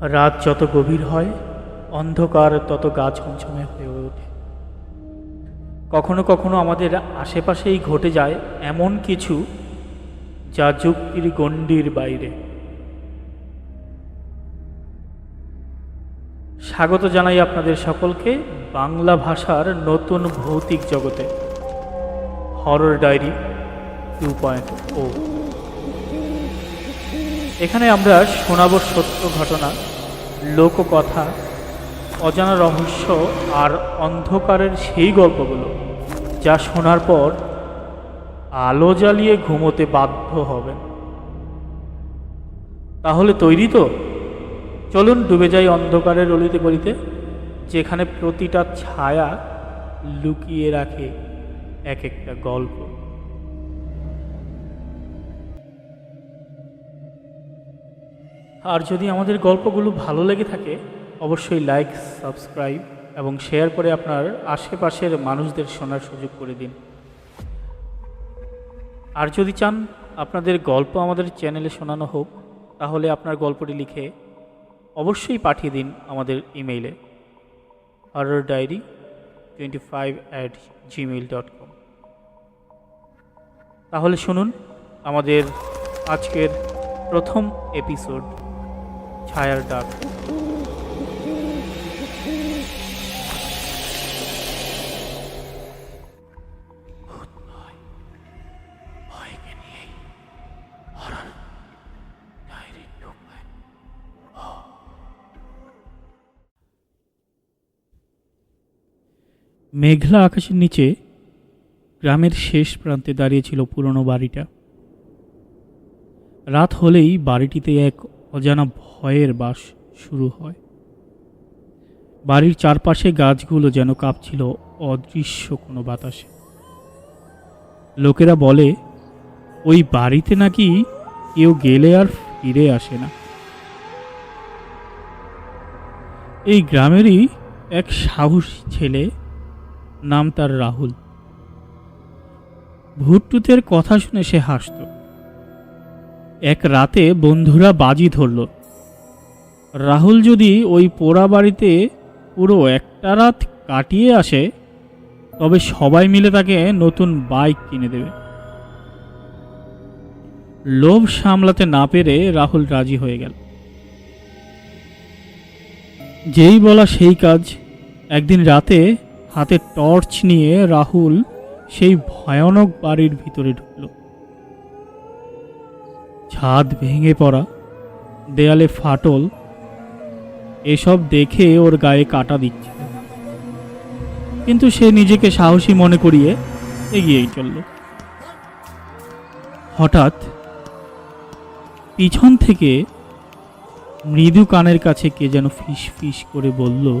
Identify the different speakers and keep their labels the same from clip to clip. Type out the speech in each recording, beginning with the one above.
Speaker 1: রাত যত গভীর হয়, অন্ধকার তত গা ছমছমে হয়ে ওঠে। কখনো কখনো আমাদের আশেপাশেই ঘটে যায় এমন কিছু যা যুক্তির গণ্ডির বাইরে। স্বাগত জানাই আপনাদের সকলকে বাংলা ভাষার নতুন ভৌতিক জগতে। Horror diary two point O এখানে আমরা শোনাব সত্য ঘটনা, লোককথা, অজানা রহস্য আর অন্ধকারের সেই গল্পগুলো, যা শোনার পর আলো জ্বালিয়ে ঘুমোতে বাধ্য হবেন। তাহলে তৈরি তো? চলুন ডুবে যাই অন্ধকারের অলিতে গলিতে যেখানে প্রতিটা ছায়া লুকিয়ে রাখে এক একটা গল্প। আর যদি আমাদের গল্পগুলো ভালো লেগে থাকে, অবশ্যই লাইক সাবস্ক্রাইব এবং শেয়ার করে আপনার আশেপাশের মানুষদের শোনার সুযোগ করে দিন। আর যদি চান আপনাদের গল্প আমাদের চ্যানেলে শোনানো হোক, তাহলে আপনার গল্পটি লিখে অবশ্যই পাঠিয়ে দিন আমাদের ইমেইলে horror diary twenty five at Gmail dot com তাহলে শুনুন আমাদের আজকের প্রথম এপিসোড ছায়ার ডাক। মেঘলা আকাশের নিচে গ্রামের শেষ প্রান্তে দাঁড়িয়েছিল পুরনো বাড়িটা। রাত হলেই বাড়িটিতে এক অজানা ভয়ের বাস শুরু হয়। বাড়ির চারপাশে গাছগুলো যেন কাঁপছিল অদৃশ্য কোনো বাতাসে। লোকেরা বলে, ওই বাড়িতে নাকি কেউ গেলে আর ফিরে আসে না। এই গ্রামেরই এক সাহসী ছেলে, নাম তার রাহুল। ভুট্টুতের কথা শুনে সে হাসত। এক রাতে বন্ধুরা বাজি ধরল। রাহুল যদি ওই পোড়া বাড়িতে পুরো একটা রাত কাটিয়ে আসে, তবে সবাই মিলে তাকে নতুন বাইক কিনে দেবে। লোভ সামলাতে না পেরে রাহুল রাজি হয়ে গেল। যেই বলা সেই কাজ, একদিন রাতে হাতে টর্চ নিয়ে রাহুল সেই ভয়ানক বাড়ির ভিতরে ঢুকল। ছাদ ভেঙে পড়া, দেয়ালে ফাটল, এসব দেখে ওর গায়ে কাটা দিচ্ছে। কিন্তু সে নিজেকে সাহসী মনে করিয়ে এগিয়েই চলল। হঠাৎ পিছন থেকে মৃদু কানের কাছে কে যেন ফিস ফিস করে বলল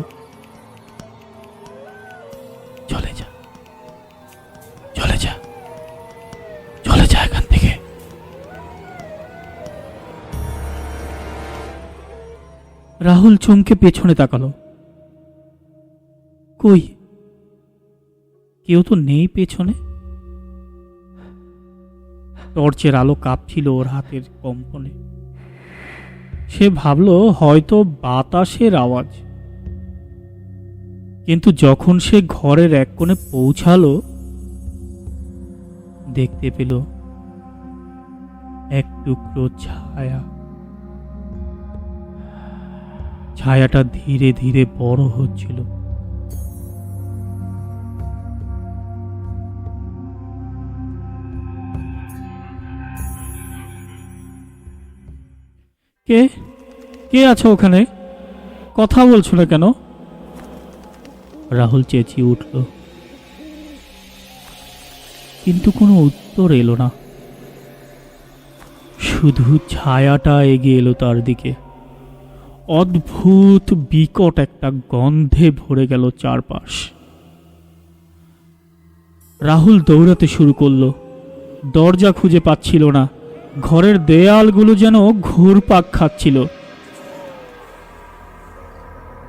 Speaker 1: রাহুল চমকে পেছনে তাকালো। কই? কেউ তো নেই পেছনে? টর্চের আলো কাঁপছিল ওর হাতের কম্পনে। সে ভাবল হয়তো বাতাসের আওয়াজ। কিন্তু যখন সে ঘরের এক কোণে পৌঁছালো, দেখতে পেল এক টুকরো ছায়া। ছায়াটা ধীরে ধীরে বড় হচ্ছিল। কে? কে আছো ওখানে? কথা বলছো না কেন? রাহুল চেঁচিয়ে উঠল। কিন্তু কোনো উত্তর এলো না। শুধু ছায়াটা এগিয়ে এলো তার দিকে। অদ্ভুত বিকট একটা গন্ধে ভরে গেল চারপাশ। রাহুল দৌড়াতে শুরু করল। দরজা খুঁজে পাচ্ছিল না। ঘরের দেয়ালগুলো যেন ঘুরপাক খাচ্ছিল।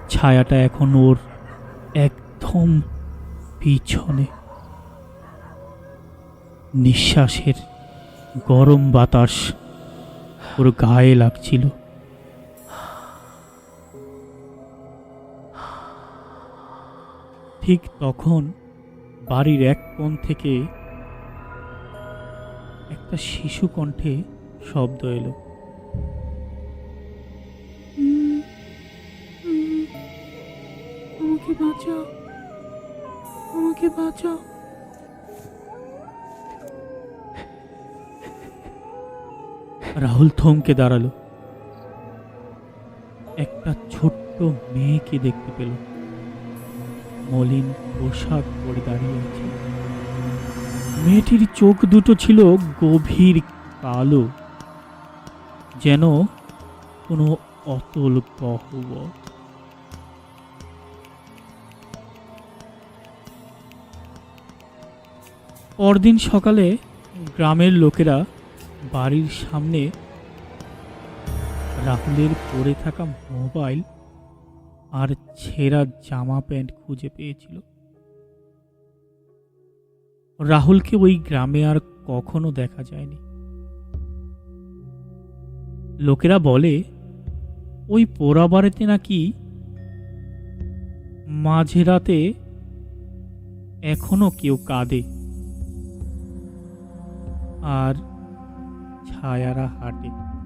Speaker 1: ছায়াটা এখন ওর একদম পিছনে। নিঃশ্বাসের গরম বাতাস ওর গায়ে লাগছিল। ঠিক তখন বাড়ির এক কোণ থেকে একটা শিশু কণ্ঠে শব্দ এলো। আমাকে বাঁচাও। আমাকে বাঁচাও। রাহুল থমকে দাঁড়াল। একটা ছোট্ট মেয়েকে দেখতে পেল। মলিন পোশাক পরে দাঁড়িয়ে আছে। মেয়েটির চোখ দুটো ছিল গভীর কালো, যেন কোনো অতল গহ্বর পরদিন সকালে গ্রামের লোকেরা বাড়ির সামনে রাহুলের পরে থাকা মোবাইল আর ছেঁড়া জামা প্যান্ট খুঁজে পেয়েছিল। রাহুলকে ওই গ্রামে আর কখনো দেখা যায়নি। লোকেরা বলে, ওই পোড়া বাড়িতে নাকি মাঝে রাতে এখনও কেউ কাঁদে। আর ছায়ারা হাঁটে।